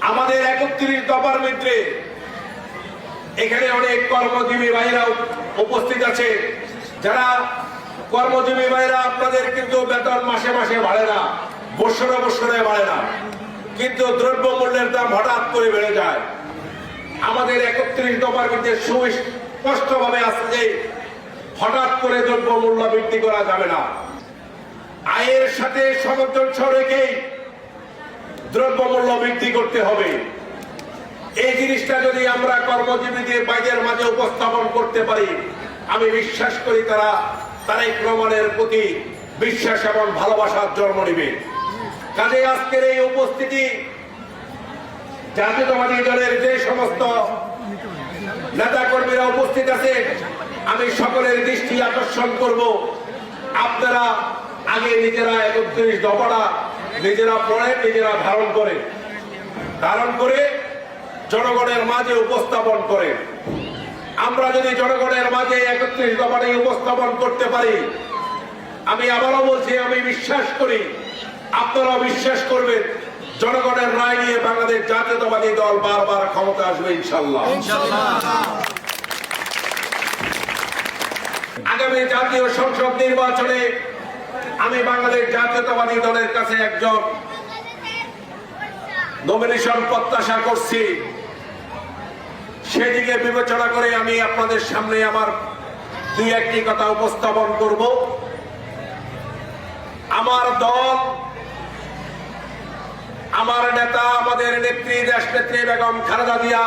আমাদের একত্রিশ দফার মিত্রে এখানে অনেক কর্মজীবী ভাইরা উপস্থিত আছে। যারা কর্মজীবী ভাইরা আপনাদের কিন্তু বেতন মাসে মাসে বাড়ে না, বছরে বছরে বাড়ে না। কিন্তু দ্রব্য মূল্যের দাম হঠাৎ করে বেড়ে যায়। আমাদের একত্রিশ দফার মধ্যে সুস্পষ্ট ভাবে আছে যে হঠাৎ করে দ্রব্য মূল্য বৃদ্ধি করা যাবে না। আয়ের সাথে সমর্থন রেখেই দ্রব্য মূল্য বৃদ্ধি করতে হবে। এই জিনিসটা যদি আমরা কর্মজীবীদের বাইরের মাঝে উপস্থাপন করতে পারি, আমি বিশ্বাস করি তারা তারাই প্রমাণের প্রতি বিশ্বাস এবং ভালোবাসার জন্ম নেবে। কাজে আজকের এই উপস্থিতি জাতীয়তাবাদী দলের যে সমস্ত নেতা কর্মীরা উপস্থিত আছে, আমি সকলের দৃষ্টি আকর্ষণ করব। আপনারা আগে নিজেরা একত্রিশ দফাটা নিজেরা পড়েন নিজেরা ধারণ করেন ধারণ করে জনগণের মাঝে উপস্থাপন করে। আমরা যদি জনগণের মাঝে একত্রিশ দফাটি উপস্থাপন করতে পারি আমি আবারও বলছি আমি বিশ্বাস করি আপনারা বিশ্বাস করবেন জনগণের রায় নিয়ে বাংলাদেশ জাতীয়তাবাদী দল বারবার ক্ষমতা আসবে ইনশাল্লাহ আগামী জাতীয় সংসদ নির্বাচনে আমি বাংলাদেশ জাতীয়তাবাদী দলের কাছে একজন নমিনেশন প্রত্যাশা করছি। সেদিকে বিবেচনা করে আমি আপনাদের সামনে আমার দুই একটি কথা উপস্থাপন করব। আমার দল, আমার নেতা, আমাদের নেত্রী দেশ নেত্রী বেগম খালেদা জিয়া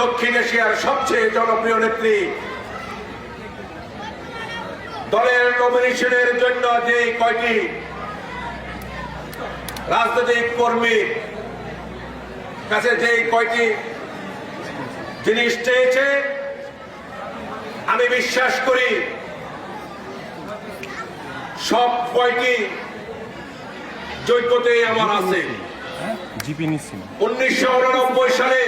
দক্ষিণ এশিয়ার সবচেয়ে জনপ্রিয় নেত্রী। দলের নমিনেশনের জন্য যে কয়টি রাজনৈতিক কর্মীর কাছে যে কয়টি জিনিস চেয়েছে আমি বিশ্বাস করি সব কয়টি যোগ্যতে আমার আছে। উনিশশো উননব্বই সালে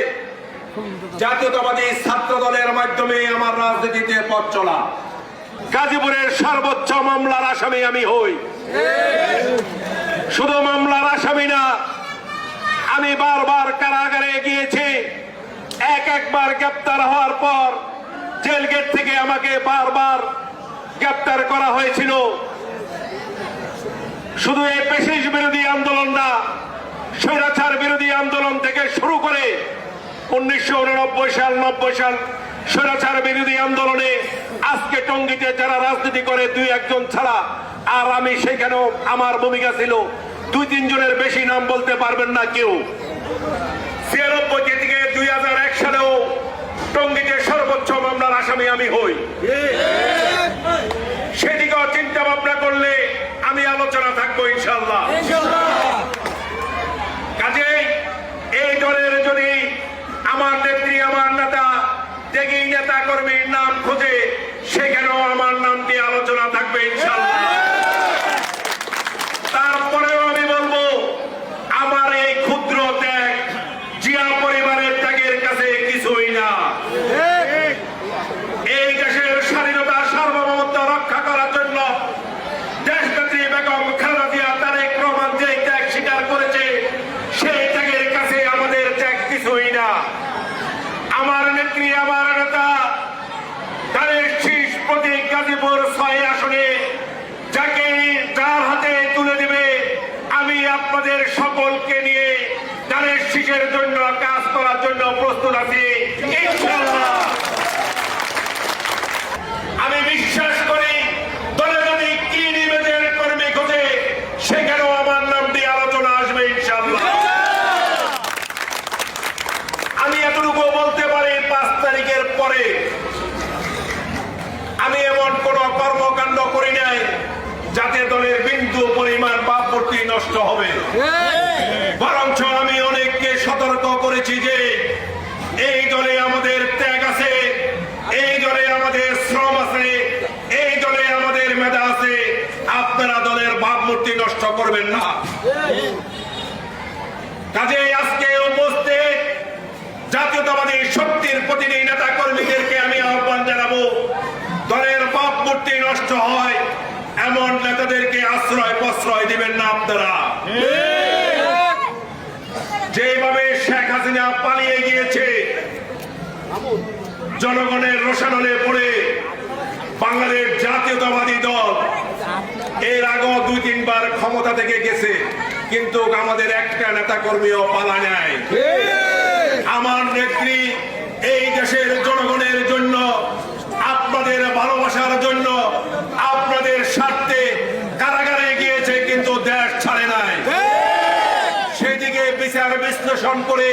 জাতীয়তাবাদী ছাত্র দলের মাধ্যমে আমার রাজনীতিতে পথ চলা। গাজীপুরের সর্বোচ্চ মামলার আসামি আমি হই। শুধু মামলার আসামি না, আমি বারবার কারাগারে গিয়েছি। এক একবার গ্রেপ্তার হওয়ার পর জেল গেট থেকে আমাকে বারবার গ্রেপ্তার করা হয়েছিল। শুধু এই পেশিস বিরোধী আন্দোলন না, স্বৈরাচার বিরোধী আন্দোলন থেকে শুরু করে উনিশশো উননব্বই সাল, নব্বই সাল স্বৈরাচার বিরোধী আন্দোলনে আজকে টঙ্গিতে যারা রাজনীতি করে দুই একজন ছাড়া আর আমি সেখানেও আমার ভূমিকা ছিল। দুই তিনজনের বেশি নাম বলতে পারবেন না কেউ। ছিয়ানব্বই থেকে দুই হাজার এক সালেও টঙ্গিতে সর্বোচ্চ মামলার আসামি আমি হই। সেদিকেও চিন্তা ভাবনা করলে আমি আলোচনা থাকব ইনশাল্লাহ কাজেই এই দলের যদি আমার নেত্রী আমার নেতা দেখি কর্মীর নাম খোঁজে সেখানেও আমার নাম দিয়ে আলোচনা থাকবে ইনশাল্লাহ তারপরেও আমি বলব, আমার এই ক্ষুদ্র ত্যাগ জিয়া পরিবারের ত্যাগের কাছে কিছুই না। এই দেশের স্বাধীনতা সার্বভৌমত্ব রক্ষা করার জন্য দেশনেত্রী বেগম খালেদা জিয়া তারেক যে ত্যাগ স্বীকার করেছে, সেই ত্যাগের কাছে আমাদের ত্যাগ কিছুই না। আমার নেত্রী, আমার নেতা তারেক শীষ প্রতীক গাজীপুর ছয় আসনে যাকে যার হাতে তুলে দেবে আমি আপনাদের সকলকে নিয়ে শীষের জন্য, কাজ করার জন্য প্রস্তুত আছি। আমি বিশ্বাস করি, দলে যদি কর্মী খোঁজে, সেখানেও আমার আলোচনা আসবে ইনশাল্লাহ আমি এতটুকু বলতে পারি, পাঁচ তারিখের পরে আমি এমন কোন কর্মকাণ্ড করি নাই, যাতে দলের বিন্দু পরিমাণ নষ্ট হবে বরঞ্চ আমি অনেককে সতর্ক করেছি যে এই দলে আমাদের ত্যাগ আছে এই দলে আমাদের শ্রম আছে এই দলে আমাদের মেধা আছে আপনারা দলের ভাবমূর্তি নষ্ট করবেন না। কাজে আজকে উপস্থিত জাতীয়তাবাদী শক্তির প্রতিনিধি নেতা কর্মীদেরকে আমি আহ্বান জানাব। দলের ভাবমূর্তি নষ্ট হয়, এমন নেতাদেরকে আশ্রয় প্রশ্রয় দিবেন না আপনারা। যেভাবে শেখ হাসিনা পালিয়ে গিয়েছে, জনগণের রোশানলে পড়ে বাংলাদেশ জাতীয়তাবাদী দল এর আগেও দুই, তিনবার ক্ষমতা থেকে গেছে, কিন্তু আমাদের একটা নেতা কর্মীও পালা নেয় আমার নেত্রী এই দেশের জনগণের জন্য, আপনাদের ভালোবাসার জন্য, আপনাদের স্বার্থে কারাগারে গিয়েছে, কিন্তু দেশ ছাড়ে নাই। সেদিকে বিচার বিশ্লেষণ করে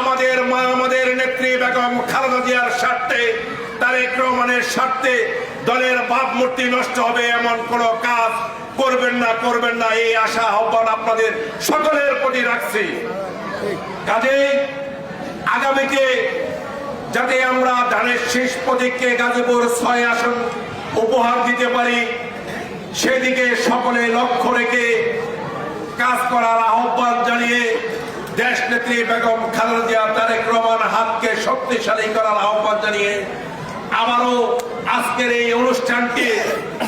আমাদের মা আমাদের নেত্রী বেগম খালেদা জিয়ার স্বার্থে, তারেক রহমানের স্বার্থে দলের ভাবমূর্তি নষ্ট হবে, এমন কোন কাজ করবেন না করবেন না, এই আশা আহ্বান আপনাদের সকলের প্রতি রাখছি। কাজেই আগামীতে যাতে আমরা ধানের শেষ প্রতীককে গাজীপুর ছয় আসন উপহার দিতে পারি, সেদিকে সকলে লক্ষ্য রেখে কাজ করার আহ্বান জানিয়ে দেশ নেত্রী বেগম খালেদা তারেক রহমান হাতকে শক্তিশালী করার আহ্বান জানিয়ে আবারও আজকের এই অনুষ্ঠানটি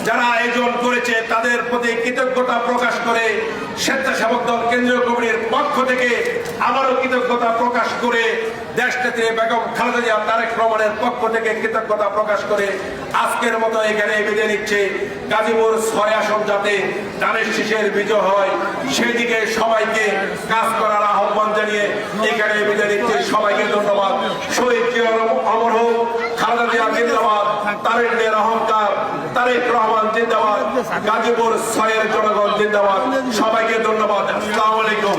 যারা আয়োজন করেছে, তাদের প্রতি কৃতজ্ঞতা প্রকাশ করে স্বেচ্ছাসেবক দল কেন্দ্রীয় কমিটির পক্ষ থেকে আবারও কৃতজ্ঞতা প্রকাশ করে দেশ নেত্রী বেগম খালেদা জিয়া, তারেক রহমানের পক্ষ থেকে কৃতজ্ঞতা প্রকাশ করে আজকের মতো এখানে বিদায় নিচ্ছে। গাজীপুর ছয় আসন যাতে ধানের শীষের বিজয় হয়, সেদিকে সবাইকে কাজ করার আহ্বান জানিয়ে এখানে বিদায় নিচ্ছে। সবাইকে ধন্যবাদ। শহীদ অমর হোক। জিন্দাবাদ তারেক জিয়ার অহংকার তারেক রহমান জিন্দাবাদ। গাজীপুর ছয়ের জনগণ জিন্দাবাদ। সবাইকে ধন্যবাদ। আসসালামু আলাইকুম।